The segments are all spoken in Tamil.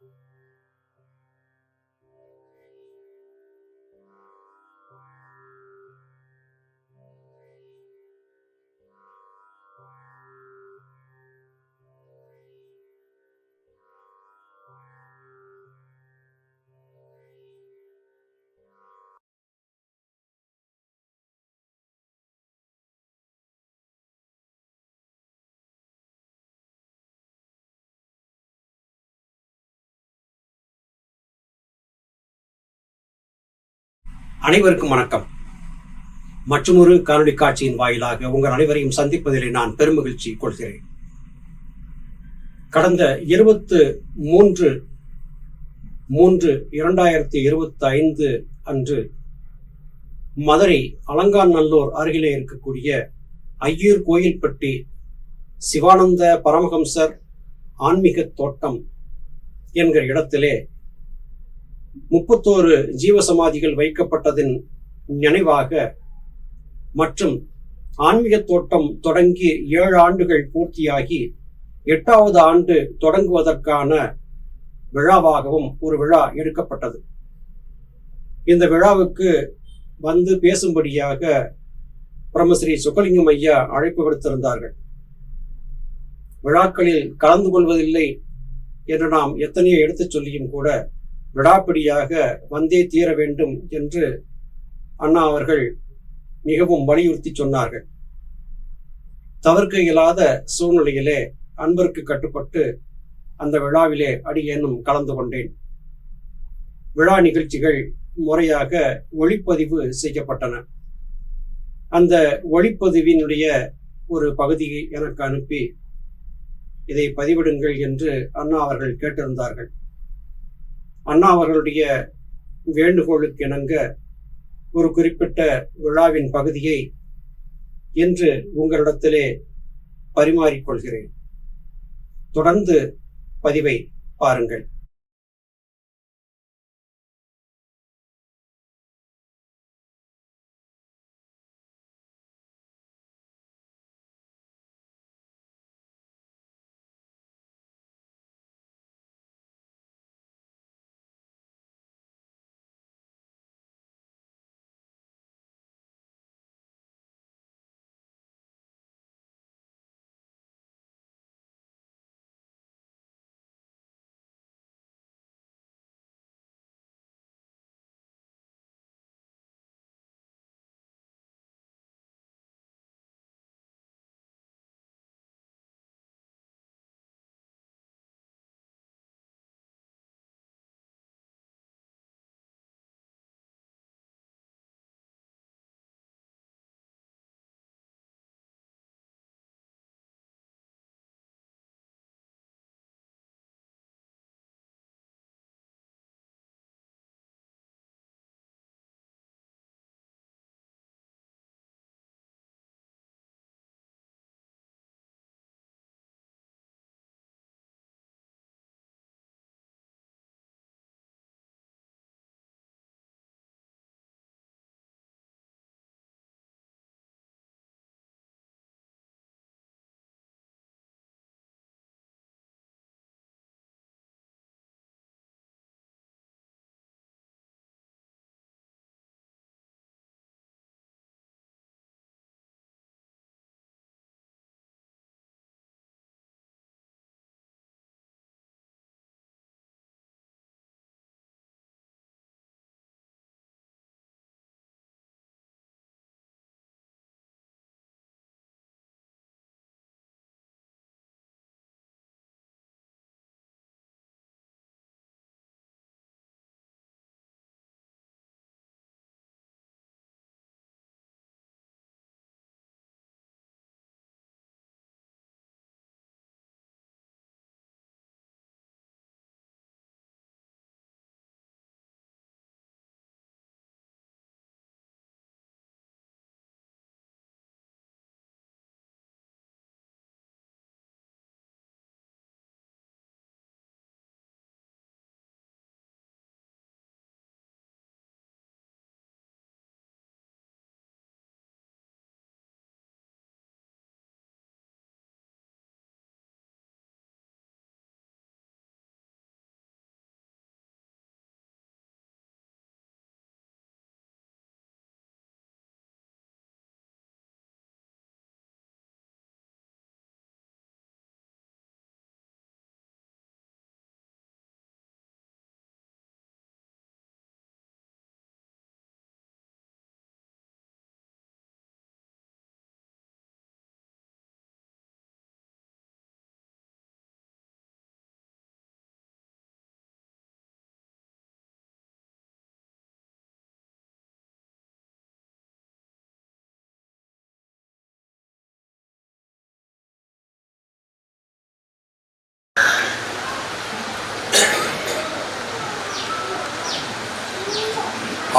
you அனைவருக்கும் வணக்கம். மற்றொரு காணொலி காட்சியின் வாயிலாக உங்கள் அனைவரையும் சந்திப்பதிலே நான் பெருமகிழ்ச்சி கொள்கிறேன். கடந்த இருபத்து மூன்று மூன்று இரண்டாயிரத்தி இருபத்தி ஐந்து அன்று மதுரை அலங்காநல்லூர் அருகிலே இருக்கக்கூடிய ஐயூர் கோயில்பட்டி சிவானந்த பரமஹம்சர் ஆன்மீக தோட்டம் என்கிற இடத்திலே முப்பத்தோரு ஜீவசமாதிகள் வைக்கப்பட்டதின் நினைவாக மற்றும் ஆன்மீக தோட்டம் தொடங்கி ஏழு ஆண்டுகள் பூர்த்தியாகி எட்டாவது ஆண்டு தொடங்குவதற்கான விழாவாகவும் ஒரு விழா எடுக்கப்பட்டது. இந்த விழாவுக்கு வந்து பேசும்படியாக பிரம்மஸ்ரீ சுக்கலிங்கம் ஐயா அழைப்பு விடுத்திருந்தார்கள். விழாக்களில் கலந்து கொள்வதில்லை என்று நாம் எத்தனையோ எடுத்துச் சொல்லியும் கூட விடாப்பிடியாக வந்தே தீர வேண்டும் என்று அண்ணா அவர்கள் மிகவும் வலியுறுத்தி சொன்னார்கள். தவிர்க்க இயலாத சூழ்நிலையிலே அன்பருக்கு கட்டுப்பட்டு அந்த விழாவிலே அடியேனும் கலந்து கொண்டேன். விழா நிகழ்ச்சிகள் முறையாக ஒளிப்பதிவு செய்யப்பட்டன. அந்த ஒளிப்பதிவினுடைய ஒரு பகுதியை எனக்கு அனுப்பி இதை பதிவிடுங்கள் என்று அண்ணா அவர்கள் கேட்டிருந்தார்கள். அண்ணா அவர்களுடைய வேண்டுகோளுக்கு இணங்க ஒரு குறிப்பிட்ட விழாவின் பகுதியை இன்று உங்களிடத்திலே பரிமாறிக்கொள்கிறேன். தொடர்ந்து பதிவை பாருங்கள்.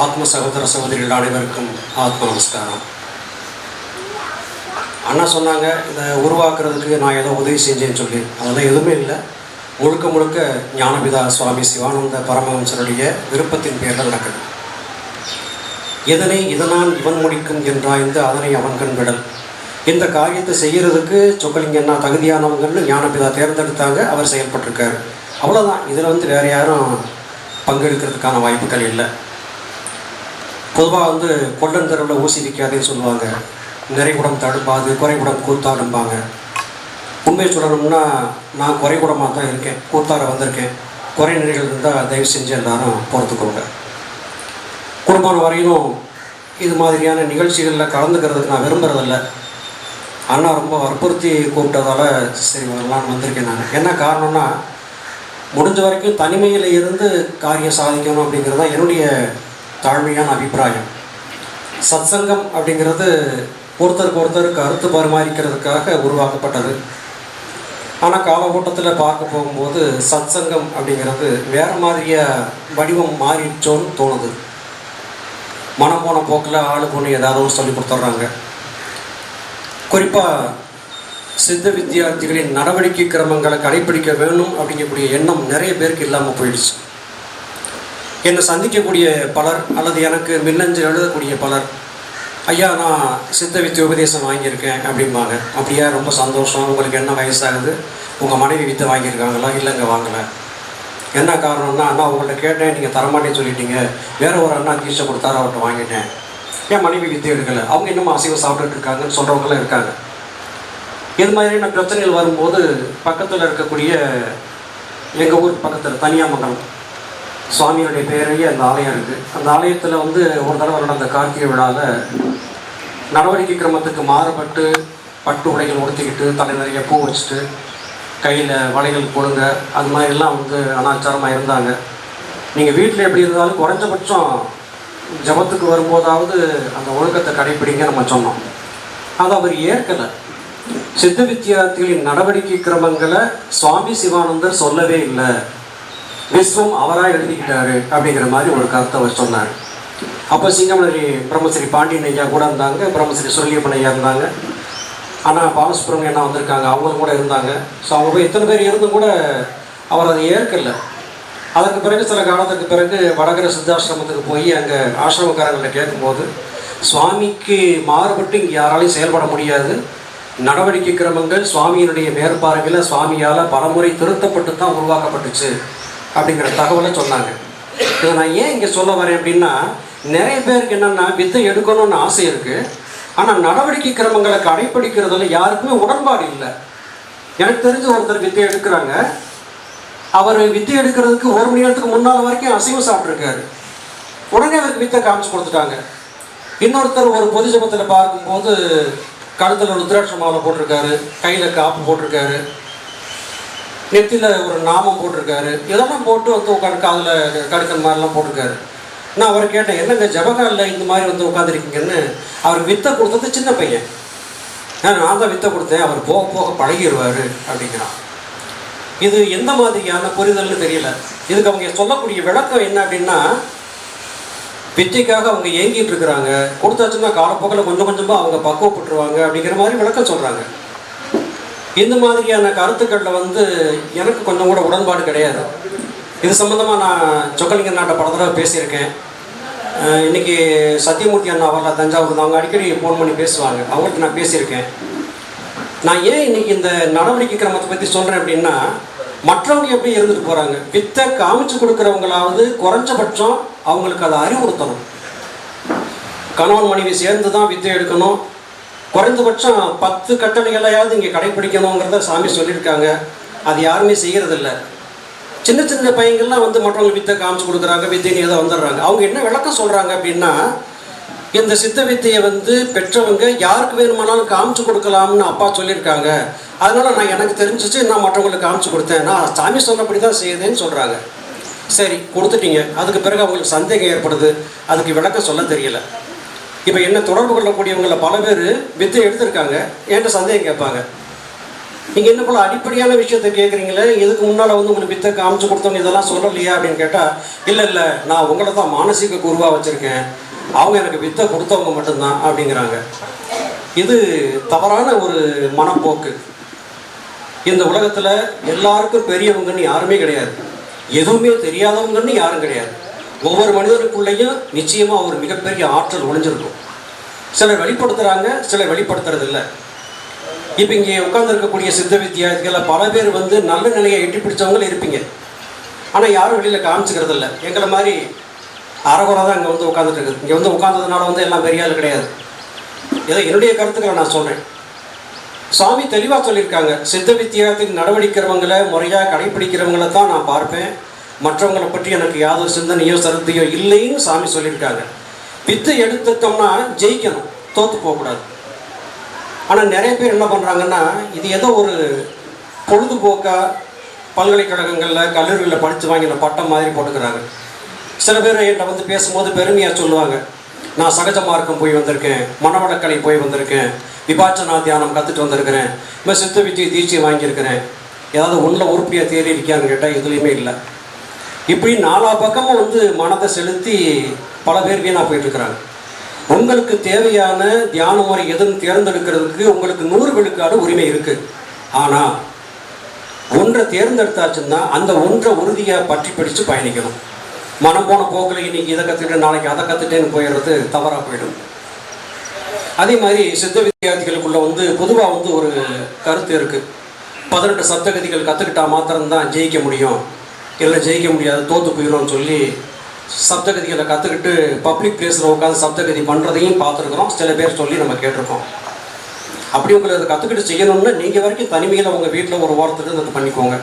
ஆத்ம சகோதர சகோதரிகள் அனைவருக்கும் ஆத்ம நமஸ்காரம். அண்ணா சொன்னாங்க இதை உருவாக்குறதுக்கு நான் ஏதோ உதவி செஞ்சேன்னு சொல்லி. அதெல்லாம் எதுவுமே இல்லை. முழுக்க முழுக்க ஞானபிதா சுவாமி சிவானந்த பரமஹம்சருடைய விருப்பத்தின் பேரில் நடக்குது. எதனை இதனால் இவன் முடிக்கும் என்றாய்ந்து அதனை அவன் கண்விடல். இந்த காரியத்தை செய்கிறதுக்கு சொக்கலிங்கண்ணா தகுதியானவங்கன்னு ஞானபிதா தேர்ந்தெடுத்தாங்க அவர் செயல்பட்டிருக்காரு. அவ்வளோதான் இதில் வந்து வேறு யாரும் பங்கெடுக்கிறதுக்கான வாய்ப்புகள் இல்லை. பொதுவாக வந்து கொள்ளன் தெருவில் ஊசி விற்காதேன்னு சொல்லுவாங்க. நிறைகுடம் தடுப்பாது குறைகுடம் கூத்தாடும்பாங்க. உண்மை சொல்லணும்னா நான் குறைகுடமாக தான் இருக்கேன் கூத்தாட வந்திருக்கேன். குறை நிறைகள் இருந்தால் தயவு செஞ்சு எல்லாரும் பொறுத்துக்கோங்க. குடும்பம் வரையிலும் இது மாதிரியான நிகழ்ச்சிகளில் கலந்துக்கிறதுக்கு நான் விரும்புகிறதில்ல அண்ணா ரொம்ப வற்புறுத்தி கூப்பிட்டதால் சரி வரலான்னு வந்திருக்கேன் நான். என்ன காரணம்னா முடிஞ்ச வரைக்கும் தனிமையில் இருந்து காரியம் சாதிக்கணும் அப்படிங்கிறது தான் என்னுடைய தாழ்மையான அபிப்பிராயம். சத்சங்கம் அப்படிங்கிறது ஒருத்தருக்கு ஒருத்தர் கருத்து பரிமாறிக்கிறதுக்காக உருவாக்கப்பட்டது. ஆனால் காலகட்டத்தில் பார்க்க போகும்போது சத்சங்கம் அப்படிங்கிறது வேறு மாதிரிய வடிவம் மாறிடுச்சோன்னு தோணுது. மனம் போன போக்கில் ஆளு பொண்ணு ஏதாவது ஒன்று சொல்லி கொடுத்துட்றாங்க. குறிப்பாக சித்த வித்தியார்த்திகளின் நடவடிக்கை கிரமங்களை கடைபிடிக்க வேணும் அப்படிங்கக்கூடிய எண்ணம் நிறைய பேருக்கு இல்லாமல் போயிடுச்சு. என்னை சந்திக்கக்கூடிய பலர் அல்லது எனக்கு மின்னஞ்சல் எழுதக்கூடிய பலர் ஐயா நான் சித்த வித்திய உபதேசம் வாங்கியிருக்கேன் அப்படிம்பாங்க. அப்படியா? ரொம்ப சந்தோஷம். உங்களுக்கு என்ன வயசாகுது? உங்கள் மனைவி வித்தை வாங்கியிருக்காங்களா? இல்லைங்க வாங்கலை. என்ன காரணம்னா அண்ணா உங்கள்கிட்ட கேட்டேன். நீங்கள் தரமாட்டேன்னு சொல்லிட்டீங்க. வேறு ஒரு அண்ணா கீழே கொடுத்தாரு அவர்கிட்ட வாங்கிட்டேன். ஏன் மனைவி வித்தை எடுக்கலை. அவங்க இன்னும் அசைவம் சாப்பிட்டுட்டு இருக்காங்கன்னு சொல்கிறவங்களும் இருக்காங்க. இது மாதிரியான பிரச்சனைகள் வரும்போது பக்கத்தில் இருக்கக்கூடிய எங்கள் ஊர் பக்கத்தில் தனியாமங்கலம் சுவாமியுடைய பேரையே அந்த ஆலயம் இருக்குது அந்த ஆலயத்தில் வந்து ஒரு தடவை நடந்த கார்த்திகை விழாவில் நடவடிக்கை கிரமத்துக்கு மாறுபட்டு பட்டு உடைகள் உடுத்திக்கிட்டு தலை நிறைய பூ வச்சுட்டு கையில் வளைகள் கொடுங்க அது மாதிரிலாம் வந்து அனாச்சாரமாக இருந்தாங்க. நீங்கள் வீட்டில் எப்படி இருந்தாலும் குறைஞ்சபட்சம் ஜபத்துக்கு வரும்போதாவது அந்த ஒழுக்கத்தை கடைப்பிடிங்க நம்ம சொன்னோம். அதை அவர் ஏற்கலை. சித்த வித்தியார்த்திகளின் நடவடிக்கை கிரமங்களை சுவாமி சிவானந்தர் சொல்லவே இல்லை. விஸ்வம் அவராக எழுதிக்கிட்டாரு அப்படிங்கிற மாதிரி ஒரு கருத்தை அவர் சொன்னார். அப்போ சிங்கமலரி பிரம்மஸ்ரீ பாண்டியன் ஐயா கூட இருந்தாங்க பிரம்மஸ்ரீ சொல்லியப்பன் ஐயா இருந்தாங்க. ஆனால் பாலசுப்ரமணியம் அண்ணா வந்திருக்காங்க? அவங்களும் கூட இருந்தாங்க. ஸோ அவங்க போய் எத்தனை பேர் இருந்தும் கூட அவர் அதை ஏற்கல. அதற்கு பிறகு சில காலத்துக்கு பிறகு வடகர சித்தாசிரமத்துக்கு போய் அங்கே ஆசிரமக்காரங்கள்ட்ட கேட்கும்போது சுவாமிக்கு மாறுபட்டு இங்கே யாராலையும் செயல்பட முடியாது. நடவடிக்கை கிரமங்கள் சுவாமியினுடைய மேற்பார்வையில் சுவாமியால் பலமுறை திருத்தப்பட்டு தான் உருவாக்கப்பட்டுச்சு. அப்படிங்கிற தகவலை சொன்னாங்க. இதை நான் ஏன் இங்கே சொல்ல வரேன் அப்படின்னா நிறைய பேருக்கு என்னென்னா வித்தை எடுக்கணும்னு ஆசை இருக்குது ஆனால் நடவடிக்கை கிரமங்களை கடைப்பிடிக்கிறதுல யாருக்குமே உடன்பாடு இல்லை. எனக்கு தெரிஞ்ச ஒருத்தர் வித்தை எடுக்கிறாங்க. அவர் வித்தை எடுக்கிறதுக்கு ஒரு மணி நேரத்துக்கு முன்னால் வரைக்கும் அசைவம் சாப்பிட்ருக்காரு உடனே அவருக்கு வித்தை காமிச்சு கொடுத்துட்டாங்க. இன்னொருத்தர் ஒரு பொது ஜபத்தில் பார்க்கும்போது கழுத்தில் ருத்ராட்ச மாலை போட்டிருக்காரு கையில் காப்பு போட்டிருக்காரு. நெத்தியில் ஒரு நாமம் போட்டிருக்காரு. இதெல்லாம் போட்டு வந்து உட்காந்து காதில் கடுக்கன் மாதிரிலாம் போட்டிருக்காரு. நான் அவரை கேட்டேன் என்னங்க ஜபகாலில் இந்த மாதிரி வந்து உட்காந்துருக்கீங்கன்னு? அவர் வித்தை கொடுத்தது சின்ன பையன். "ஆ, நான் தான் வித்தை கொடுத்தேன் அவர் போக போக பழகிடுவார் அப்படிங்கிறான். இது எந்த மாதிரியான புரிதல்னு தெரியல. இதுக்கு அவங்க சொல்லக்கூடிய விளக்கம் என்ன அப்படின்னா வித்தைக்காக அவங்க ஏங்கிட்டு இருக்கிறாங்க. கொடுத்தாச்சுன்னா காலப்போக்கில் கொஞ்சம் கொஞ்சமாக அவங்க பக்குவப்பட்டுருவாங்க அப்படிங்கிற மாதிரி விளக்கம் சொல்கிறாங்க இந்த மாதிரியான கருத்துக்களில் வந்து எனக்கு கொஞ்சம் கூட உடன்பாடு கிடையாது. இது சம்மந்தமாக நான் சொக்கலிங்க நாட்டை பல தடவை பேசியிருக்கேன். இன்றைக்கி இன்னைக்கு சத்தியமூர்த்தி அண்ணா வரல தஞ்சாவூர் தான் அவங்க அடிக்கடி ஃபோன் பண்ணி பேசுவாங்க. அவங்கள்ட்ட நான் பேசியிருக்கேன். நான் ஏன் இன்றைக்கி இந்த நடவடிக்கை கிரமத்தை பற்றி சொல்கிறேன் அப்படின்னா மற்றவங்க எப்படி இருந்துட்டு போகிறாங்க வித்தை காமிச்சு கொடுக்குறவங்களாவது குறைஞ்சபட்சம் அவங்களுக்கு அதை அறிவுறுத்தணும். கணவன் மனைவி சேர்ந்து தான் வித்தை எடுக்கணும். குறைந்தபட்சம் பத்து கட்டளைகளையாவது இங்கே கடைபிடிக்கணுங்கிறத சாமி சொல்லியிருக்காங்க. அது யாருமே செய்கிறதில்ல சின்ன சின்ன பையங்கள்லாம் வந்து மற்றவங்க வித்தை காமிச்சு கொடுக்குறாங்க வித்தைன்னு ஏதோ வந்துடுறாங்க. அவங்க என்ன விளக்கம் சொல்கிறாங்க அப்படின்னா இந்த சித்த வித்தையை வந்து பெற்றவங்க யாருக்கு வேணுமானாலும் காமிச்சு கொடுக்கலாம்னு அப்பா சொல்லியிருக்காங்க. அதனால நான் எனக்கு தெரிஞ்சிச்சு நான் மற்றவங்களுக்கு காமிச்சு கொடுத்தேன். நான் சாமி சொன்னபடி தான் செய்யுதுன்னு சொல்கிறாங்க சரி கொடுத்துட்டீங்க. அதுக்கு பிறகு அவங்களுக்கு சந்தேகம் ஏற்படுது. அதுக்கு விளக்கம் சொல்ல தெரியலை. இப்போ என்ன தொடர்பு கொள்ளக்கூடியவங்களில் பல பேர் வித்தை எடுத்திருக்காங்க. என்கிட்ட சந்தேகம் கேட்பாங்க. நீங்கள் என்ன போல அடிப்படையான விஷயத்த கேட்குறீங்களே இதுக்கு முன்னால் வந்து உங்களுக்கு வித்தை காமிச்சு கொடுத்தவங்க இதெல்லாம் சொல்லலையா அப்படின்னு கேட்டால் இல்லை இல்லை நான் உங்களை தான் மானசீக குருவாக வச்சுருக்கேன். அவங்க எனக்கு வித்தை கொடுத்தவங்க மட்டும்தான் அப்படிங்கிறாங்க. இது தவறான ஒரு மனப்போக்கு. இந்த உலகத்தில் எல்லாருக்கும் பெரியவங்கன்னு யாருமே கிடையாது. எதுவுமே தெரியாதவங்கன்னு யாரும் கிடையாது. ஒவ்வொரு மனிதனுக்குள்ளேயும் நிச்சயமாக ஒரு மிகப்பெரிய ஆற்றல் ஒளிஞ்சிருக்கும். சிலர் வெளிப்படுத்துகிறாங்க சிலர் வெளிப்படுத்துறது இல்லை இப்போ இங்கே உட்கார்ந்திருக்கக்கூடிய சித்த வித்தியார்த்திகளில் பல பேர் வந்து நல்ல நிலையை எட்டி பிடிச்சவங்களும் இருப்பீங்க. ஆனால் யாரும் வெளியில் காமிச்சிக்கிறது இல்லை எங்களை மாதிரி அறகுறை தான் இங்கே வந்து உட்காந்துட்டு இருக்குது இங்கே வந்து உட்காந்ததுனால வந்து எல்லாம் பெரிய ஆள் கிடையாது. ஏதோ என்னுடைய கருத்துக்களை நான் சொல்கிறேன் சுவாமி தெளிவாக சொல்லியிருக்காங்க. சித்த வித்தியாசத்தின் நடவடிக்கிறவங்களை முறையாக கடைப்பிடிக்கிறவங்கள தான் நான் பார்ப்பேன். மற்றவங்களை பற்றி எனக்கு யாதோ சிந்தனையோ சருத்தையோ இல்லைன்னு சாமி சொல்லியிருக்காங்க. வித்து எடுத்துட்டோம்னா ஜெயிக்கணும் தோற்று போகக்கூடாது. ஆனால் நிறைய பேர் என்ன பண்ணுறாங்கன்னா இது ஏதோ ஒரு பொழுதுபோக்காக பல்கலைக்கழகங்களில் கல்லூரிகளில் படித்து வாங்கின பட்டம் மாதிரி போட்டுக்கிறாங்க. சில பேர் என்கிட்ட வந்து பேசும்போது பெருமையாக சொல்லுவாங்க. நான் சகஜ மார்க்கம் போய் வந்திருக்கேன் மனவளக்கலை போய் வந்திருக்கேன் விபாச்சனா தியானம் கற்றுட்டு வந்திருக்கிறேன் இப்போ சித்த வித்தியை தீட்சை வாங்கியிருக்கிறேன். ஏதாவது உள்ள உருப்படியாக தேடி இருக்கியான்னு கேட்டால் எதுலேயுமே இல்லை. இப்படி நாலா பக்கமும் வந்து மனதை செலுத்தி பல பேர் வீணாக போயிட்டுருக்குறாங்க. உங்களுக்கு தேவையான தியான முறை எதுன்னு தேர்ந்தெடுக்கிறதுக்கு உங்களுக்கு நூறு விழுக்காடு உரிமை இருக்குது ஆனால் ஒன்றை தேர்ந்தெடுத்தாச்சுன்னா அந்த ஒன்றை உறுதியை பற்றி பிடிச்சு பயணிக்கணும். மனம் போன போக்கில் இன்னைக்கு இதை கற்றுக்கிட்டு நாளைக்கு அதை கற்றுட்டேன்னு போயிடுறது தவறாக போயிடும். அதே மாதிரி சித்த வித்தியார்த்திகளுக்குள்ள வந்து பொதுவாக வந்து ஒரு கருத்து இருக்குது பதினெட்டு சப்தகதிகள் கற்றுக்கிட்டா மாத்திரம்தான் ஜெயிக்க முடியும். இல்லை ஜெயிக்க முடியாது தோற்று போயிடும்னு சொல்லி சப்தகதிகளை கற்றுக்கிட்டு பப்ளிக் பிளேஸில் உட்காந்து சப்தகதி பண்ணுறதையும் பார்த்துருக்குறோம். சில பேர் சொல்லி நம்ம கேட்டிருக்கோம். அப்படி உங்களை அதை கற்றுக்கிட்டு செய்யணும்னா நீங்கள் வரைக்கும் தனிமையில் உங்கள் வீட்டில் ஒரு வாரத்துக்கு அதை பண்ணிக்கோங்க.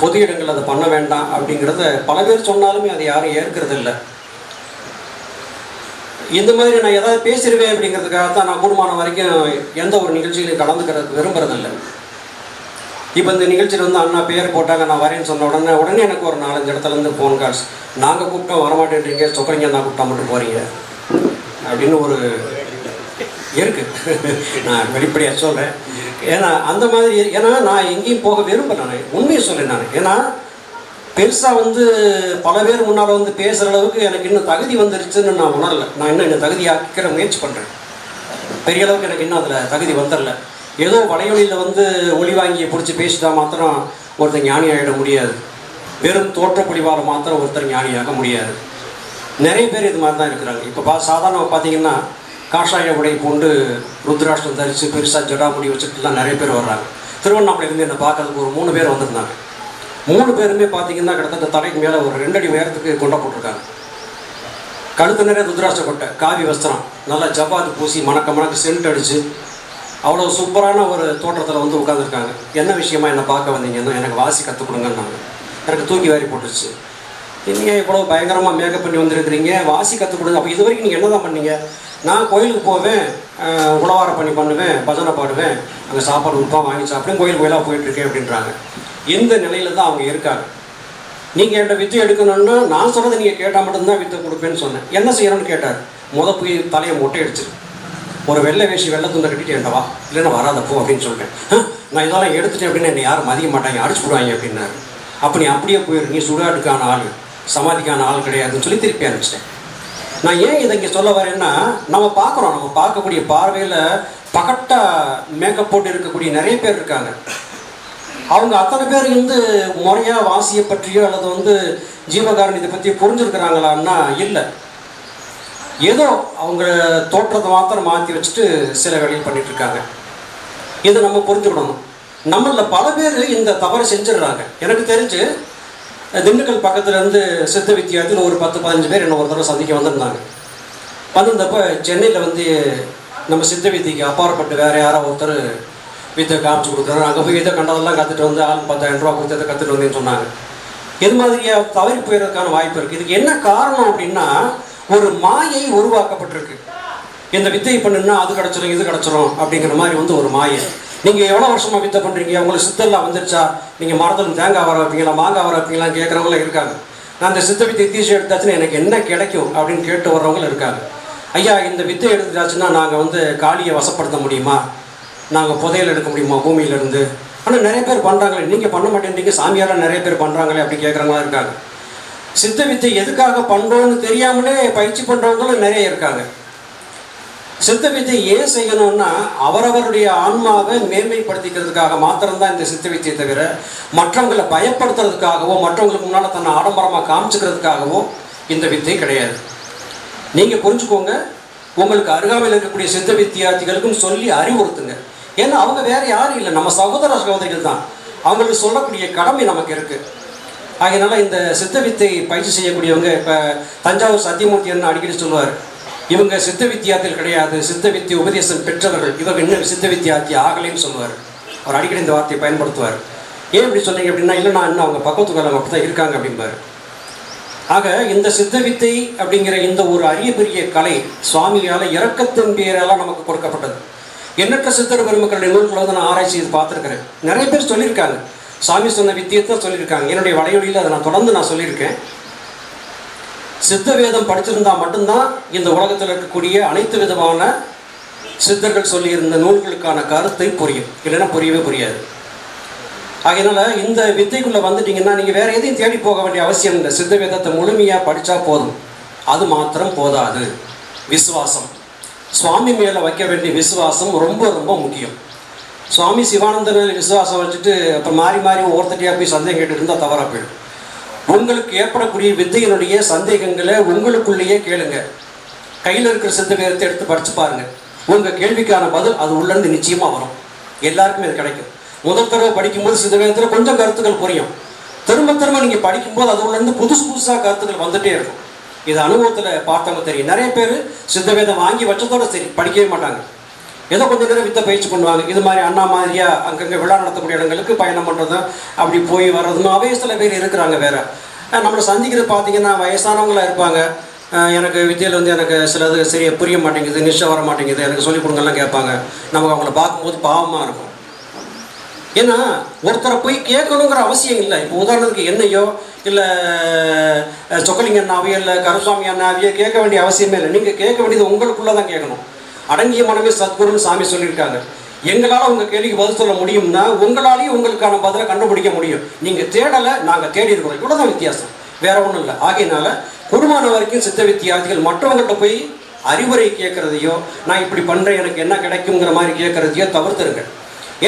பொது இடங்கள் அதை பண்ண வேண்டாம் அப்படிங்கிறத பல பேர் சொன்னாலுமே அதை யாரும் ஏற்கிறது இல்லை. இந்த மாதிரி நான் ஏதாவது பேசிடுவேன் அப்படிங்கிறதுக்காக தான் நான் கூடுமான வரைக்கும் எந்த ஒரு நிகழ்ச்சியிலையும் கலந்துக்கிறது விரும்புறதில்லை இப்போ இந்த நிகழ்ச்சியில் வந்து அண்ணா பேர் போட்டாங்க நான் வரேன்னு சொன்ன உடனே உடனே எனக்கு ஒரு நாலஞ்சு இடத்துலேருந்து ஃபோன் கால்ஸ் நாங்கள் கூப்பிட்டோம் வரமாட்டேன்றீங்க சொக்கரிங்க நான் கூப்பிட்டா மட்டும் போகிறீங்க அப்படின்னு ஒரு இருக்கு. நான் வெளிப்படையாக சொல்கிறேன் ஏன்னா அந்த மாதிரி ஏன்னா நான் எங்கேயும் போக விரும்பல நான். உண்மையை சொல்கிறேன் நான். ஏன்னா பெருசாக வந்து பல பேர் முன்னால் வந்து பேசுகிற அளவுக்கு எனக்கு இன்னும் தகுதி வந்துருச்சுன்னு நான் உணரலை. நான் இன்னும் என்ன தகுதியாக்கிற முயற்சி பண்ணுறேன் பெரிய அளவுக்கு எனக்கு இன்னும் அதில் தகுதி வந்துடல ஏதோ வடையொலியில் வந்து ஒளி வாங்கி பிடிச்சி பேசிட்டா மாத்திரம் ஒருத்தர் ஞானி ஆகிட முடியாது. வெறும் தோற்றப்பொழிவால் மாத்திரம் ஒருத்தர் ஞானியாக முடியாது. நிறைய பேர் இது மாதிரி தான் இருக்கிறாங்க. இப்போ பா சாதாரண பார்த்தீங்கன்னா காஷாய உடை கொண்டு ருத்ராஷ்டம் தரித்து பெருசாக ஜடாமுடி வச்சுட்டுலாம் நிறைய பேர் வர்றாங்க. திருவண்ணாமலையிலேருந்து என்னை பார்க்கறதுக்கு ஒரு மூணு பேர் வந்திருந்தாங்க. மூணு பேருமே பார்த்தீங்கன்னா கிட்டத்தட்ட தலைக்கு மேலே ஒரு ரெண்டடி உயரத்துக்கு கொண்டை போட்டிருக்காங்க. கழுத்து நிறைய ருத்ராஷ்ட கொட்டை காவி வஸ்திரம் நல்லா ஜப்பாத்து பூசி மணக்க மணக்க சென்ட் அடித்து அவ்வளோ சூப்பரான ஒரு தோற்றத்தில் வந்து உட்காந்துருக்காங்க என்ன விஷயமா என்னை பார்க்க வந்தீங்கன்னா எனக்கு வாசி கற்றுக் கொடுங்கன்னாங்க. எனக்கு தூக்கி வாரி போட்டுருச்சு. நீங்கள் இவ்வளோ பயங்கரமாக மேக்கப் பண்ணி வந்திருக்கிறீங்க? வாசி கற்றுக் கொடுங்க. அப்போ இது வரைக்கும் நீங்கள் என்ன தான் பண்ணீங்க? நான் கோயிலுக்கு போவேன் உழவாரம் பண்ணி பண்ணுவேன் பஜனை பாடுவேன் அங்கே சாப்பாடு கொடுப்பா வாங்கி சாப்பிடுவேன் கோயில் கோயிலாக போயிட்டுருக்கேன் அப்படின்றாங்க. இந்த நிலையில தான் அவங்க இருக்காங்க. நீங்கள் என்கிட்ட வித்து எடுக்கணும்னா நான் சொல்கிறத நீங்கள் கேட்டால் மட்டும்தான் வித்து கொடுப்பேன்னு சொன்னேன். என்ன செய்யணும்னு கேட்டார். முத போய் தலையை மொட்டை அடிச்சிரு. ஒரு வெள்ளை வேஷி வெள்ளை துண்டை கட்டிட்டு என்கிட்ட வா. இல்லைன்னா வராதப்போ அப்படின்னு சொல்லிட்டேன் நான் இதெல்லாம் எடுத்துட்டேன் அப்படின்னு என்னை யாரும் மதிக்க மாட்டாங்க அடிச்சு விடுவாங்க அப்படின்னாரு. அப்போ நீ அப்படியே போயிரு நீ சுடாட்டுக்கான ஆள் சமாதிக்கான ஆள் கிடையாதுன்னு சொல்லி திருப்பி அனுப்பிச்சிட்டேன். நான் ஏன் இதை இங்கே சொல்ல வரேன்னா நம்ம பார்க்குறோம் நம்ம பார்க்கக்கூடிய பார்வையில் பகட்டாக மேக்கப் போட்டு இருக்கக்கூடிய நிறைய பேர் இருக்காங்க. அவங்க அத்தனை பேர் வந்து முறையாக வாசியை பற்றியோ அல்லது வந்து ஜீவகாரணியத்தை பற்றி புரிஞ்சிருக்கிறாங்களான்னா இல்லை. ஏதோ அவங்க தோற்றத்தை மாத்திரம் மாற்றி வச்சுட்டு சில வேலைகள் பண்ணிட்டு இருக்காங்க இதை நம்ம புரிஞ்சுக்கணும். நம்மளில் பல பேர் இந்த தவறை செஞ்சிடுறாங்க. எனக்கு தெரிஞ்சு திண்டுக்கல் பக்கத்துலேருந்து சித்த வித்தியாசத்தில் ஒரு பத்து பதினஞ்சு பேர் என்ன ஒரு தடவை சந்திக்க வந்திருந்தாங்க. வந்திருந்தப்போ சென்னையில் வந்து நம்ம சித்த வித்திக்கு அப்பாற்பட்டு வேறு யாரோ ஒருத்தர் வித்தை காமிச்சு கொடுக்குறாரு. அங்கே போய் இதை கண்டதெல்லாம் கற்றுட்டு வந்து ஆள் பத்தாயிரம் ரூபா கொடுத்து இதை கற்றுட்டு வந்தேன்னு சொன்னாங்க. இது மாதிரியாக தவறி போயிடுறதுக்கான வாய்ப்பு இருக்குது இதுக்கு என்ன காரணம் அப்படின்னா ஒரு மாயை உருவாக்கப்பட்டிருக்கு. இந்த வித்தை பண்ணுன்னா அது கிடச்சிரும் இது கிடச்சிரும் அப்படிங்கிற மாதிரி வந்து ஒரு மாயை. நீங்கள் எவ்வளோ வருஷமாக வித்தை பண்ணுறீங்க உங்களுக்கு சித்தெல்லாம் வந்துருச்சா? நீங்கள் மரத்தில் தேங்காய் வர வைப்பீங்களா? மாங்காய் வர வைப்பீங்களான்னு கேட்குறவங்களும் இருக்காங்க. நான் அந்த சித்த வித்தை தீசி எடுத்தாச்சுன்னா எனக்கு என்ன கிடைக்கும் அப்படின்னு கேட்டு வர்றவங்களும் இருக்காங்க. ஐயா இந்த வித்தை எடுத்துட்டாச்சுன்னா நாங்கள் வந்து காளியை வசப்படுத்த முடியுமா? நாங்கள் புதையல் எடுக்க முடியுமா பூமியிலேருந்து? ஆனால் நிறைய பேர் பண்ணுறாங்களே நீங்கள் பண்ண மாட்டேன்றீங்க. சாமியாரெலாம் நிறைய பேர் பண்ணுறாங்களே அப்படி கேட்குறவங்களா இருக்காங்க. சித்த வித்தை எதுக்காக பண்ணுறோன்னு தெரியாமலே பயிற்சி பண்ணுறவங்களும் நிறைய இருக்காங்க. சித்த வித்தை ஏன் செய்யணும்னா அவரவருடைய ஆன்மாவை மேன்மைப்படுத்திக்கிறதுக்காக மாத்திரம்தான் இந்த சித்த வித்தையை தவிர மற்றவங்களை பயப்படுத்துறதுக்காகவோ மற்றவங்களுக்கு முன்னால் தன்னை ஆடம்பரமாக காமிச்சுக்கிறதுக்காகவோ இந்த வித்தை கிடையாது. நீங்கள் புரிஞ்சுக்கோங்க உங்களுக்கு அருகாமையில் இருக்கக்கூடிய சித்த வித்தியார்த்திகளுக்கும் சொல்லி அறிவுறுத்துங்க. ஏன்னா அவங்க வேறு யாரும் இல்லை. நம்ம சகோதர சகோதரிகள் தான். அவங்களுக்கு சொல்லக்கூடிய கடமை நமக்கு இருக்குது ஆகையினால இந்த சித்த வித்தை பயிற்சி செய்யக்கூடியவங்க இப்போ தஞ்சாவூர் சத்தியமூர்த்தி என்ன அடிக்கடி சொல்லுவார். இவங்க சித்த வித்தியாத்தில் கிடையாது சித்த வித்திய உபதேசம் பெற்றவர்கள். இவர் இன்னும் சித்த வித்தியார்த்தி ஆகலைன்னு சொல்லுவார். அவர் அடிக்கடி இந்த வார்த்தையை பயன்படுத்துவார். ஏன் இப்படி சொன்னீங்க அப்படின்னா இல்லை நான் இன்னும் அவங்க பக்கத்துக்காரங்க அப்படி தான் இருக்காங்க அப்படிம்பார். ஆக இந்த சித்த வித்தை அப்படிங்கிற இந்த ஒரு அரிய பெரிய கலை சுவாமியால் இறக்கத்தின் பேரால் நமக்கு கொடுக்கப்பட்டது. எண்ணற்ற சித்தர் பெருமக்களுடைய நூல்களை வந்து நான் ஆராய்ச்சி செய்து நிறைய பேர் சொல்லியிருக்காங்க. சாமி சொன்ன வித்தியை தான் சொல்லியிருக்காங்க. என்னுடைய வலையொலியில் அதை நான் தொடர்ந்து நான் சொல்லியிருக்கேன். சித்த வேதம் படிச்சிருந்தா மட்டும்தான் இந்த உலகத்தில் இருக்கக்கூடிய அனைத்து விதமான சித்தர்கள் சொல்லியிருந்த நூல்களுக்கான கருத்தை புரியும். இல்லைன்னா புரியவே புரியாது. ஆகையினால இந்த வித்தைக்குள்ளே வந்துட்டிங்கன்னா நீங்கள் வேறு எதையும் தேடி போக வேண்டிய அவசியம் இல்லை. சித்த வேதத்தை முழுமையாக படித்தா போதும். அது மாத்திரம் போதாது. விசுவாசம். சுவாமி மேலே வைக்க வேண்டிய விசுவாசம் ரொம்ப ரொம்ப முக்கியம். சுவாமி சிவானந்தர் விசுவாசம் வச்சுட்டு அப்போ மாறி மாறி ஒவ்வொருத்தட்டியாக போய் சந்தேகம் கேட்டு இருந்தால் தவறாக போயிடும். உங்களுக்கு ஏற்படக்கூடிய வித்தையினுடைய சந்தேகங்களை உங்களுக்குள்ளேயே கேளுங்க. கையில் இருக்கிற சித்த வேதத்தை எடுத்து படித்து பாருங்க. உங்கள் கேள்விக்கான பதில் அது உள்ளேருந்து நிச்சயமாக வரும். எல்லாருக்குமே அது கிடைக்கும். முதல் தடவை படிக்கும்போது சித்த வேதத்தில் கொஞ்சம் கருத்துக்கள் புரியும் திரும்ப திரும்ப நீங்கள் படிக்கும்போது அது உள்ளேருந்து புதுசு புதுசாக கருத்துக்கள் வந்துட்டே இருக்கும். இது அனுபவத்தில் பார்த்தவங்க தெரியும். நிறைய பேர் சித்த வேதம் வாங்கி வச்சதோட சரி படிக்கவே மாட்டாங்க. ஏதோ கொஞ்ச நேரம் வித்த பயிற்சி பண்ணுவாங்க. இது மாதிரி அண்ணா மாதிரியா அங்கங்கே விழா நடத்தக்கூடிய இடங்களுக்கு பயணம் பண்ணுறதும் அப்படி போய் வர்றதுமாவே சில பேர் இருக்கிறாங்க வேற. நம்மளை சந்திக்கிறது பார்த்தீங்கன்னா வயசானவங்களா இருப்பாங்க. எனக்கு வித்தியில் வந்து எனக்கு சிலது சரியாக புரிய மாட்டேங்குது நிச்சயம் வர மாட்டேங்குது எனக்கு சொல்லிக் கொடுங்கலாம் கேட்பாங்க. நமக்கு அவங்கள பார்க்கும்போது பாவமாக இருக்கும். ஏன்னா ஒருத்தரை போய் கேட்கணுங்கிற அவசியம் இல்லை. இப்போ உதாரணத்துக்கு என்னையோ இல்லை சொக்கலிங்க அண்ணாவையோ இல்லை கருசாமி அண்ணாவையோ கேட்க வேண்டிய அவசியமே இல்லை. நீங்கள் கேட்க வேண்டியது உங்களுக்குள்ளே தான் கேட்கணும். அடங்கிய மனமே சத்குருன்னு சாமி சொல்லியிருக்காங்க. எங்களால் உங்கள் கேள்விக்கு பதில் சொல்ல முடியும்னா உங்களாலேயும் உங்களுக்கான பதிலை கண்டுபிடிக்க முடியும். நீங்கள் தேடலை நாங்கள் தேடி இருக்கிறோம் இவ்வளோ தான் வித்தியாசம். வேற ஒன்றும் இல்லை. ஆகையினால குருமான வரைக்கும் சித்த வித்தியார்த்திகள் மற்றவங்கள்ட்ட போய் அறிவுரை கேட்குறதையோ நான் இப்படி பண்ணுறேன் எனக்கு என்ன கிடைக்குங்கிற மாதிரி கேட்குறதையோ தவிர்த்துருங்க.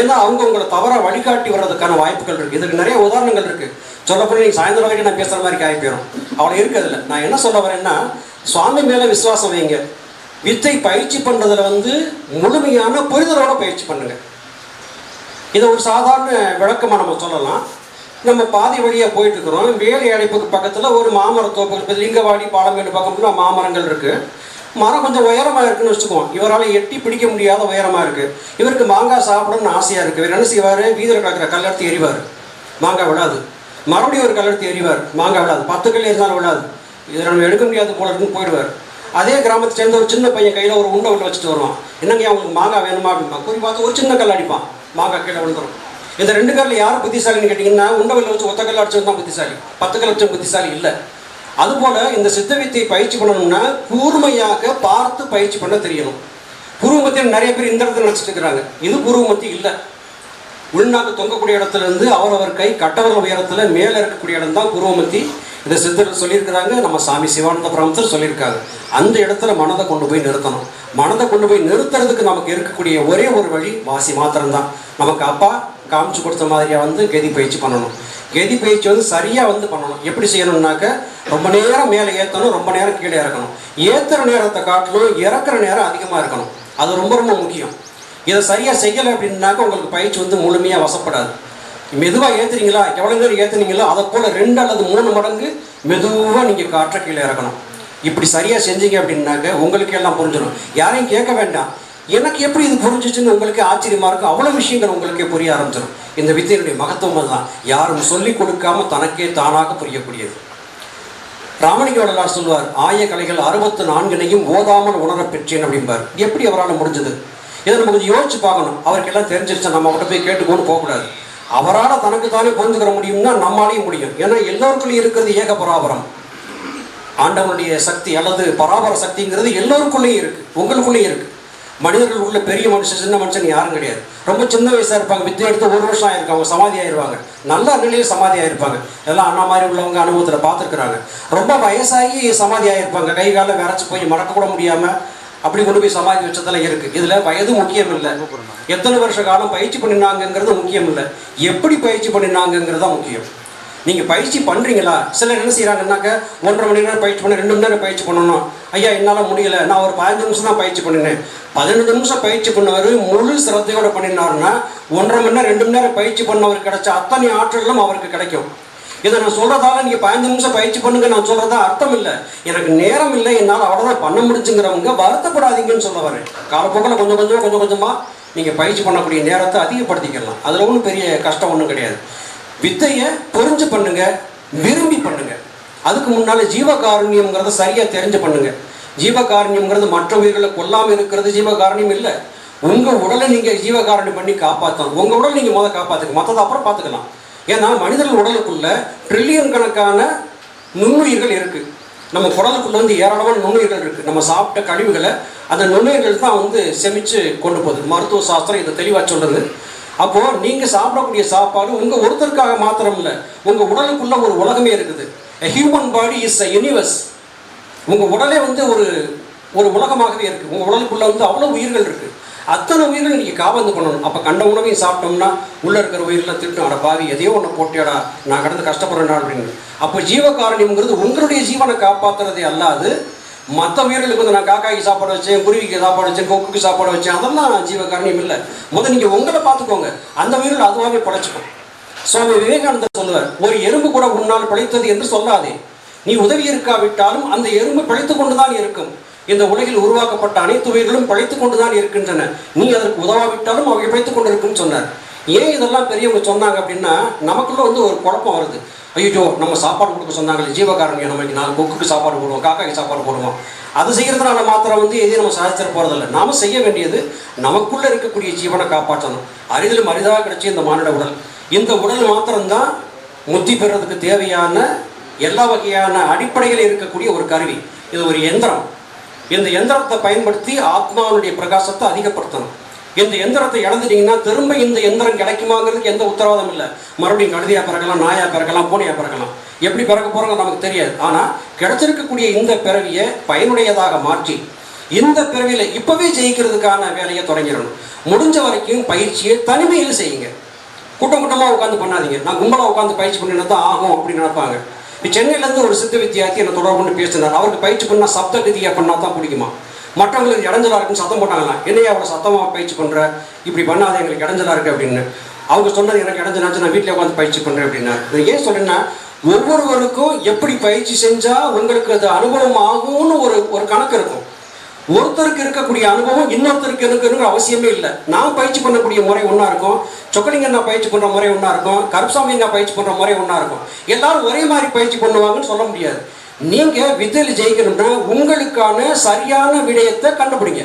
ஏன்னா அவங்க உங்களை தவறாக வழிகாட்டி வர்றதுக்கான வாய்ப்புகள் இருக்குது இதுக்கு நிறைய உதாரணங்கள் இருக்குது சொல்லப்போனால் நீங்கள் சாயந்தரம் வரைக்கும் நான் பேசுகிற மாதிரி ஆகி போயிடும் அவ்வளோ இருக்கிறதில்ல நான் என்ன சொல்ல வரேன்னா சுவாமி மேலே விசுவாசம் வைங்க. வித்தை பயிற்சி பண்ணுறதுல வந்து முழுமையான புரிதலோட பயிற்சி பண்ணுங்க. இதை ஒரு சாதாரண விளக்கமாக நம்ம சொல்லலாம். நம்ம பாதி வழியாக போயிட்டு இருக்கிறோம். வேலை அடைப்புக்கு பக்கத்தில் ஒரு மாமரத் தோப்பு இப்போ லிங்கவாடி பாலமேடு பக்கம்னா மாமரங்கள் இருக்குது மரம் கொஞ்சம் உயரமாக இருக்குன்னு வச்சுக்குவோம் இவரால் எட்டி பிடிக்க முடியாத உயரமாக இருக்குது இவருக்கு மாங்காய் சாப்பிடணும்னு ஆசையாக இருக்குது இவர் என்ன செய்வார்? வீதியில் கிடக்கிற கல்லெடுத்து எறிவார். மாங்காய் விழாது. மறுபடியும் ஒரு கல்லெடுத்து எறிவார். மாங்காய் விழாது. பத்து கல் இருந்தாலும் விழாது. இதை நம்ம எடுக்க முடியாது போல இருக்குன்னு போயிடுவார். அதே கிராமத்தை சேர்ந்த ஒரு சின்ன பையன் கையில் ஒரு உண்டை உள்ள வச்சுட்டு வருவான். என்னங்க அவங்களுக்கு மாங்காய் வேணுமா அப்படின்னா குறி பார்த்து ஒரு சின்ன கல் அடிப்பான். மாங்காய் கீழே விழுந்துரும். இந்த ரெண்டு கல்லில் யார் புத்திசாலின்னு கேட்டிங்கன்னா உண்டை வச்சு ஒத்த கல் அடிச்சது தான் புத்திசாலி. பத்து கல் வச்ச புத்திசாலி இல்லை. அதுபோல் இந்த சித்த வித்தியை பயிற்சி பண்ணணும்னா கூர்மையாக பார்த்து பயிற்சி பண்ண தெரியணும். புருவமத்தியில் நிறைய பேர் இந்த இடத்துல நினச்சிட்டு இருக்கிறாங்க. இது குருமத்தி இல்லை. உள்நாக்கு தொங்கக்கூடிய இடத்துல இருந்து அவரவர் கை கட்டவரல் உயரத்தில் மேலே இருக்கக்கூடிய இடம் தான் குருவமத்தி இதை சித்தர் சொல்லியிருக்கிறாங்க நம்ம சாமி சிவானந்த பிரமத்தர் சொல்லியிருக்காங்க அந்த இடத்துல மனதை கொண்டு போய் நிறுத்தணும். மனதை கொண்டு போய் நிறுத்துறதுக்கு நமக்கு இருக்கக்கூடிய ஒரே ஒரு வழி வாசி மாத்திரம்தான். நமக்கு அப்பா காமிச்சு கொடுத்த மாதிரியாக வந்து கெதி பயிற்சி பண்ணணும். கெதி பயிற்சி வந்து சரியாக வந்து பண்ணணும். எப்படி செய்யணும்னாக்க ரொம்ப நேரம் மேலே ஏற்றணும் ரொம்ப நேரம் கீழே இறக்கணும். ஏற்றுற நேரத்தை காட்டிலும் இறக்குற நேரம் அதிகமாக இருக்கணும். அது ரொம்ப ரொம்ப முக்கியம். இதை சரியாக செய்யலை அப்படின்னாக்க உங்களுக்கு பயிற்சி வந்து முழுமையாக வசப்படாது. மெதுவாக ஏற்றுறீங்களா எவ்வளோ நேரம் ஏற்றுனீங்களோ அதை போல் ரெண்டு அல்லது மூணு மடங்கு மெதுவாக நீங்கள் காற்ற கீழே இறக்கணும். இப்படி சரியாக செஞ்சீங்க அப்படின்னாக்க உங்களுக்கு எல்லாம் புரிஞ்சிடும். யாரையும் கேட்க வேண்டாம். எனக்கு எப்படி இது புரிஞ்சிச்சுன்னு உங்களுக்கு ஆச்சரியமாக இருக்கும். அவ்வளோ விஷயங்கள் உங்களுக்கே புரிய ஆரம்பிச்சிடும். இந்த வித்தையினுடைய மகத்துவம் அதுதான். யாரும் சொல்லிக் கொடுக்காம தனக்கே தானாக புரியக்கூடியது. ராமலிங்க சொல்வார் ஆய கலைகள் அறுபத்து நான்கினையும் ஓதாமல் உணரப் பெற்றேன் அப்படிம்பார். எப்படி அவரால் முடிஞ்சது? இதை நம்ம கொஞ்சம் யோசிச்சு பார்க்கணும். அவருக்கெல்லாம் தெரிஞ்சிருச்சா? நம்ம அவர்கிட்ட போய் கேட்டுக்கோன்னு போகக்கூடாது. அவரால் தனக்கு தானே புரிஞ்சுக்கிற முடியும்னா நம்மளாலையும் முடியும். ஏன்னா எல்லோருக்குள்ளேயும் இருக்கிறது ஏக பராபரம். ஆண்டவனுடைய சக்தி அல்லது பராபர சக்திங்கிறது எல்லோருக்குள்ளேயும் இருக்குது உங்களுக்குள்ளேயும் இருக்குது மனிதர்கள் உள்ள பெரிய மனுஷன் சின்ன மனுஷன் யாரும் கிடையாது. ரொம்ப சின்ன வயசாக இருப்பாங்க. வித்தியை எடுத்து ஒரு வருஷம் ஆயிருக்காங்க. சமாதி ஆயிருவாங்க. நல்ல நிலையில் சமாதி ஆயிருப்பாங்க. எல்லாம் அண்ணா மாதிரி உள்ளவங்க அனுபவத்தில் பார்த்துருக்குறாங்க. ரொம்ப வயசாகி சமாதி ஆயிருப்பாங்க. கை காலில் விரைச்சி போய் மறக்க கூட முடியாமல் அப்படி கொண்டு போய் சமாதி வச்சதெல்லாம் இருக்கு. இதுல வயது முக்கியம் இல்லை எத்தனை வருஷ காலம் பயிற்சி பண்ணினாங்கிறது முக்கியம் இல்லை எப்படி பயிற்சி பண்ணினாங்கிறது தான் முக்கியம். நீங்கள் பயிற்சி பண்ணுறீங்களா சிலர் என்ன செய்கிறாங்கன்னாக்க ஒன்றரை மணி நேரம் பயிற்சி பண்ண ரெண்டு மணி நேரம் பயிற்சி பண்ணணும் ஐயா என்னால் முடியல. நான் ஒரு பதினஞ்சு நிமிஷம் தான் பயிற்சி பண்ணினேன். பதினஞ்சு நிமிஷம் பயிற்சி பண்ணவர் முழு சிரத்தையோடு பண்ணினாருன்னா ஒன்றரை மணி நேரம் ரெண்டு மணி நேரம் பயிற்சி பண்ணவர் கிடைச்ச அத்தனை ஆற்றலும் அவருக்கு கிடைக்கும். இதை நான் சொல்கிறதால நீங்கள் பதினஞ்சு நிமிஷம் பயிற்சி பண்ணுங்க நான் சொல்கிறதா அர்த்தம் இல்லை எனக்கு நேரம் இல்லை என்னால் அவ்வளோதான் பண்ண முடிச்சுங்கிறவங்க வருத்தப்படாதீங்கன்னு சொல்ல வரேன். காலப்போக்கில் கொஞ்சம் கொஞ்சமாக கொஞ்சம் கொஞ்சமாக நீங்கள் பயிற்சி பண்ணக்கூடிய நேரத்தை அதிகப்படுத்திக்கலாம். அதில் ஒன்றும் பெரிய கஷ்டம் ஒன்றும் கிடையாது. வித்தையை புரிஞ்சு பண்ணுங்கள் விரும்பி பண்ணுங்கள் அதுக்கு முன்னால் ஜீவகாருண்யம்ங்கிறத சரியாக தெரிஞ்சு பண்ணுங்கள் ஜீவகாருண்யம்ங்கிறது மற்ற உயிர்களை கொல்லாமல் இருக்கிறது ஜீவகாருண்யம் இல்லை. உங்கள் உடலை நீங்கள் ஜீவகாரணம் பண்ணி காப்பாற்றணும் உங்கள் உடலை நீங்கள் முதல்ல காப்பாற்றுங்க மற்றதை அப்புறம் பார்த்துக்கலாம். ஏன்னா மனிதர்கள் உடலுக்குள்ள ட்ரில்லியன் கணக்கான நுண்ணுயிர்கள் இருக்கு. நம்ம குடலுக்குள்ள வந்து ஏராளமான நுண்ணுயிர்கள் இருக்கு. நம்ம சாப்பிட்ட கழிவுகளை அந்த நுண்ணுயிர்கள் தான் வந்து செமிச்சு கொண்டு போகுது. மருத்துவ சாஸ்திரம் இதை தெளிவாக சொல்லுது. அப்போ நீங்க சாப்பிடக்கூடிய சாப்பாடு உங்க ஒருத்தருக்காக மாத்திரம் இல்லை உங்க உடலுக்குள்ள ஒரு உலகமே இருக்குது. Human body is a universe உங்க உடலே வந்து ஒரு ஒரு உலகமாகவே இருக்கு. உங்க உடலுக்குள்ள வந்து அவ்வளவு உயிர்கள் இருக்கு. அத்தனை உயிர்கள் நீங்க காபந்து பண்ணணும். அப்போ கண்ட உணவையும் சாப்பிட்டோம்னா உள்ள இருக்கிற உயிரெல்லாம் திட்டம் அட பாவி எதையோ ஒன்று போட்டியடா நான் கடந்து கஷ்டப்படுறேன்டா அப்படின்னு. அப்போ ஜீவகாரணியம்ங்கிறது உங்களுடைய ஜீவனை காப்பாத்துறதே அல்லாது மற்ற உயிர்களுக்கு வந்து நான் காக்காய்க்கு சாப்பாடு வச்சேன் குருவிக்கு சாப்பாடு வச்சேன் கொக்குக்கு சாப்பாடு வச்சேன் அதெல்லாம் ஜீவகாரணியம் இல்லை. முதல் நீங்க உங்களை பார்த்துக்கோங்க. அந்த உயிர்கள் அதுவாகவே படைச்சுக்கும். சுவாமி விவேகானந்தர் சொல்லுவார் ஒரு எறும்பு கூட உன்னால் பிழைத்தது என்று சொல்லாதே. நீ உதவி இருக்காவிட்டாலும் அந்த எறும்பு பிழைத்துக் கொண்டுதான் இருக்கும். இந்த உலகில் உருவாக்கப்பட்ட அனைத்து உயிர்களும் பிழைத்துக் கொண்டுதான் இருக்கின்றன. நீ அதற்கு உதவாவிட்டாலும் அவை பிழைத்துக் கொண்டிருக்கும் சொன்னார். ஏன் இதெல்லாம் பெரியவங்க சொன்னாங்க அப்படின்னா நமக்குள்ள வந்து ஒரு குழப்பம் வருது. ஐயோ நம்ம சாப்பாடு கொடுக்க சொன்னாங்களே ஜீவகாரணியம் நம்ம இன்னைக்கு நாலு கொக்குக்கு சாப்பாடு போடுவோம் காக்காய்க்கு சாப்பாடு போடுவோம். அது செய்கிறதுனால மாத்திரம் வந்து எதையும் நம்ம சாதிச்சிட போகிறதில்ல நாம செய்ய வேண்டியது நமக்குள்ள இருக்கக்கூடிய ஜீவனை காப்பாற்றணும். அரிதிலும் அரிதாக கிடைச்சி இந்த மானிட உடல். இந்த உடல் மாத்திரம்தான் முத்தி பெறதுக்கு தேவையான எல்லா வகையான அடிப்படையில் இருக்கக்கூடிய ஒரு கருவி. இது ஒரு எந்திரம். இந்த எந்திரத்தை பயன்படுத்தி ஆத்மாவுடைய பிரகாசத்தை அதிகப்படுத்தணும். இந்த எந்திரத்தை இழந்துட்டீங்கன்னா திரும்ப இந்த எந்திரம் கிடைக்குமாங்கிறதுக்கு எந்த உத்தரவாதம் இல்லை. மறுபடியும் கழுதியாக பிறக்கலாம் நாயாக பிறக்கலாம் பூனையாக பிறக்கலாம். எப்படி பிறக்க போறோங்க நமக்கு தெரியாது. ஆனால் கிடைச்சிருக்கக்கூடிய இந்த பிறவியை பயனுடையதாக மாற்றி இந்த பிறவியில் இப்போவே ஜெயிக்கிறதுக்கான வேலையை தொடங்கிடணும். முடிஞ்ச வரைக்கும் பயிற்சியை தனிமையில் செய்யுங்க. கூட்டம் கூட்டமாக உட்காந்து பண்ணாதீங்க. நான் கும்பலாக உட்காந்து பயிற்சி பண்ணினா தான் ஆகும் அப்படின்னு நினைப்பாங்க. சென்னையிலேருந்து ஒரு சித்த வித்தியார்த்தி என்னை தொடர்பு கொண்டு பேசினார். அவருக்கு பயிற்சி பண்ணால் சப்த கதியாக பண்ணால் தான் பிடிக்குமா? மற்றவங்களுக்கு இடைஞ்சலாக இருக்குன்னு சத்தம் போட்டாங்களா? என்னையா அவளை சத்தமாக பயிற்சி பண்ணுற இப்படி பண்ணாத எங்களுக்கு இடைஞ்சலாக இருக்குது அப்படின்னு. அவங்க சொன்னது எனக்கு இடைஞ்சலாச்சு நான் வீட்டில் உட்காந்து பயிற்சி பண்ணுறேன் அப்படின்னா ஏன் சொல்கிறேன்னா ஒவ்வொருவருக்கும் எப்படி பயிற்சி செஞ்சால் உங்களுக்கு அது அனுபவம் ஆகும்னு ஒரு ஒரு கணக்கு இருக்கும். ஒருத்தருக்கு இருக்கக்கூடிய அனுபவம் இன்னொருத்தருக்கு இருக்குங்கிற அவசியமே இல்லை. நான் பயிற்சி பண்ணக்கூடிய முறை ஒன்றா இருக்கும். சொக்கலிங்க நான் பயிற்சி பண்ணுற முறை ஒன்றா இருக்கும். கருப்சாமி நான் பயிற்சி பண்ணுற முறை ஒன்றா இருக்கும். எல்லாரும் ஒரே மாதிரி பயிற்சி பண்ணுவாங்கன்னு சொல்ல முடியாது. நீங்கள் வித்தையில் ஜெயிக்கணும்னா உங்களுக்கான சரியான விடயத்தை கண்டுபிடிங்க.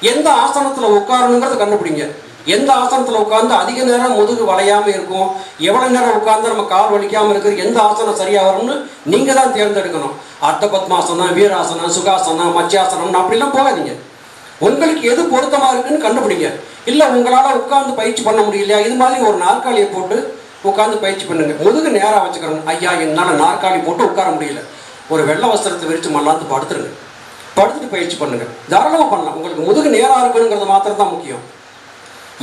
எந்த ஆசனத்தில் உட்காரணுங்கிறத கண்டுபிடிங்க. எந்த ஆசனத்தில் உட்காந்து அதிக நேரம் முதுகு வளையாமல் இருக்கும்? எவ்வளோ நேரம் உட்காந்து நம்ம கால் வலிக்காமல் இருக்கிறது? எந்த ஆசனம் சரியாக வரும்னு நீங்கள் தான் தேர்ந்தெடுக்கணும். அர்த்த பத்மாசனம் வீராசனம் சுகாசனம் மத்தியாசனம் அப்படிலாம் போகாதீங்க. உங்களுக்கு எது பொருத்தமாக இருக்குன்னு கண்டுபிடிங்க. இல்லை உங்களால் உட்காந்து பயிற்சி பண்ண முடியலையா? இது மாதிரி ஒரு நாற்காலியை போட்டு உட்காந்து பயிற்சி பண்ணுங்க. முதுகு நேராக வச்சுக்கிறோம் ஐயா என்னால் நாற்காலி போட்டு உட்கார முடியல. ஒரு வெள்ளை வஸ்திரத்தை விரித்து மல்லாந்து படுத்துருங்க. படுத்துட்டு பயிற்சி பண்ணுங்க. தாராளமாக பண்ணலாம். உங்களுக்கு முதுகு நேராக இருக்கணுங்கிறது மாத்திரம் தான் முக்கியம்.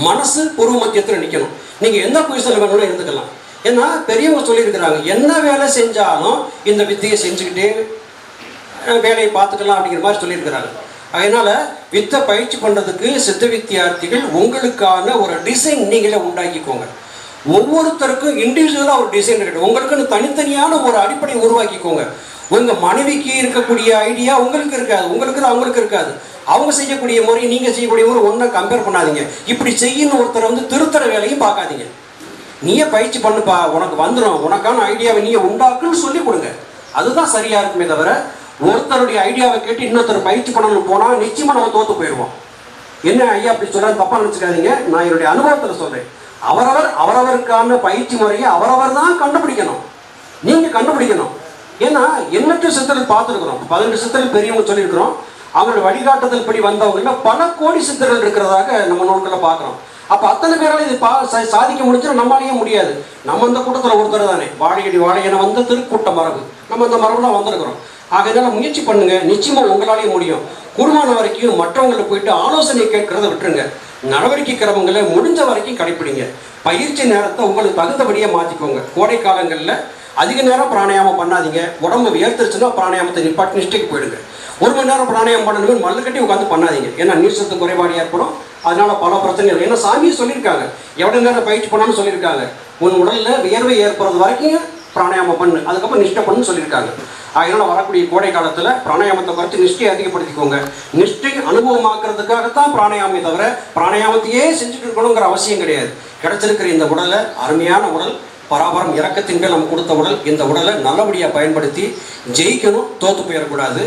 மனசு பூர்வ மத்தியத்தில் நிற்கணும் நீங்கள் எந்த பொசிஷனில் வேணாலும் இருந்துக்கலாம். ஏன்னா பெரியவங்க சொல்லியிருக்கிறாங்க என்ன வேலை செஞ்சாலும் இந்த வித்தையை செஞ்சுக்கிட்டே வேலையை பார்த்துக்கலாம் அப்படிங்கிற மாதிரி சொல்லியிருக்கிறாங்க. அதனால் வித்தை பயிற்சி பண்ணுறதுக்கு சித்த வித்தியார்த்திகள் உங்களுக்கான ஒரு டிசைன் நீங்களே உண்டாக்கிக்கோங்க. ஒவ்வொருத்தருக்கும் இண்டிவிஜுவலாக ஒரு டிசைன் இருக்கட்டும். உங்களுக்குன்னு தனித்தனியான ஒரு அடிப்படை உருவாக்கிக்கோங்க. உங்கள் மனைவிக்கு இருக்கக்கூடிய ஐடியா உங்களுக்கு இருக்காது. உங்களுக்கு அவங்களுக்கு இருக்காது. அவங்க செய்யக்கூடிய முறை நீங்கள் செய்யக்கூடிய முறை ஒன்றை கம்பேர் பண்ணாதீங்க. இப்படி செய்யணும் ஒருத்தரை வந்து திருத்தர வேலையும் பார்க்காதீங்க. நீயே பயிற்சி பண்ணுப்பா. உனக்கு வந்துடும் உனக்கான ஐடியாவை நீயே உண்டாக்குன்னு சொல்லி கொடுங்க. அதுதான் சரியா இருக்குமே தவிர ஒருத்தருடைய ஐடியாவை கேட்டு இன்னொருத்தர் பயிற்சி பண்ணணும்னு போனால் நிச்சயமாக நம்ம தோற்று போயிடுவோம். என்ன ஐயா அப்படி சொல்ல தப்பாக நினச்சிக்காதீங்க. நான் என்னுடைய அனுபவத்தில் சொல்கிறேன் அவரவர் அவரவருக்கான பயிற்சி முறையை அவரவர் தான் கண்டுபிடிக்கணும். நீங்கள் கண்டுபிடிக்கணும். ஏன்னா எண்ணற்ற சித்தர்கள் பார்த்துருக்குறோம். பதினெட்டு சித்தர்கள் பெரியவங்க சொல்லியிருக்கிறோம். அவங்களுடைய வழிகாட்டுதல் படி வந்தவங்கள பல கோடி சித்தர்கள் இருக்கிறதாக நம்ம நூல்களை பார்க்குறோம். அப்போ அத்தனை பேரால் இது பா சா- சாதிக்க முடிஞ்சிடும் நம்மளாலேயே முடியாது. நம்ம அந்த கூட்டத்தில் ஒருத்தர் தானே. வாழையடி வாழையனை வந்த திருக்கூட்ட மரபு. நம்ம அந்த மரபுலாம் வந்திருக்கிறோம். இதெல்லாம் முயற்சி பண்ணுங்க. நிச்சயமாக உங்களாலேயே முடியும். குடும்பம் வரைக்கும் மற்றவங்களை போயிட்டு ஆலோசனை கேட்கறத விட்டுருங்க. நடவடிக்கை கிரமங்களை முடிஞ்ச வரைக்கும் கடைப்பிடிங்க. பயிற்சி நேரத்தை உங்களுக்கு தகுந்தபடியே மாற்றிக்கோங்க கோடை காலங்களில் அதிக நேரம் பிராணாயாமம் பண்ணாதீங்க. உடம்பு வியர்த்துருச்சுன்னா பிராணாயாமத்தை நிப்பாட்டி நிஷ்டைக்கு போயிடுங்க. ஒரு மணி நேரம் பிராணாயாமம் பண்ணணுமே மல்லு கட்டி உட்காந்து பண்ணாதீங்க. ஏன்னா நீர் சத்து குறைபாடு ஏற்படும். அதனால பல பிரச்சனைகள். ஏன்னா சாமியும் சொல்லியிருக்காங்க. எவ்வளோ நேரம் பயிற்சி பண்ணணும்னு சொல்லியிருக்காங்க. உன் உடலில் வியர்வை ஏற்படுறது வரைக்கும் பிராணாயாமம் பண்ணு. அதுக்கப்புறம் நிஷ்டை பண்ணுன்னு சொல்லியிருக்காங்க. அதனால வரக்கூடிய கோடை காலத்தில் பிராணாயாமத்தை குறைச்சி நிஷ்டையை அதிகப்படுத்திக்கோங்க. நிஷ்டை அனுபவமாக்குறதுக்காகத்தான் பிராணாயாமே தவிர பிராணாயாமத்தையே செஞ்சுட்டு இருக்கணுங்கிற அவசியம் கிடையாது. கிடைச்சிருக்கிற இந்த உடலை அருமையான உடல் பராபரம் இறக்கத்தின் மேல் நம்ம கொடுத்த உடல் இந்த உடலை நல்லபடியாக பயன்படுத்தி ஜெயிக்கணும் தோத்து போயிடக்கூடாது.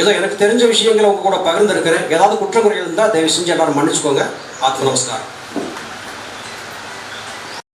ஏதோ எனக்கு தெரிஞ்ச விஷயங்களை உங்க கூட பகிர்ந்துருக்கிறேன். ஏதாவது குற்றங்குறைகள் இருந்தால் தயவு செஞ்சு எல்லாரும் மன்னிச்சுக்கோங்க. ஆத்ம நமஸ்காரம்.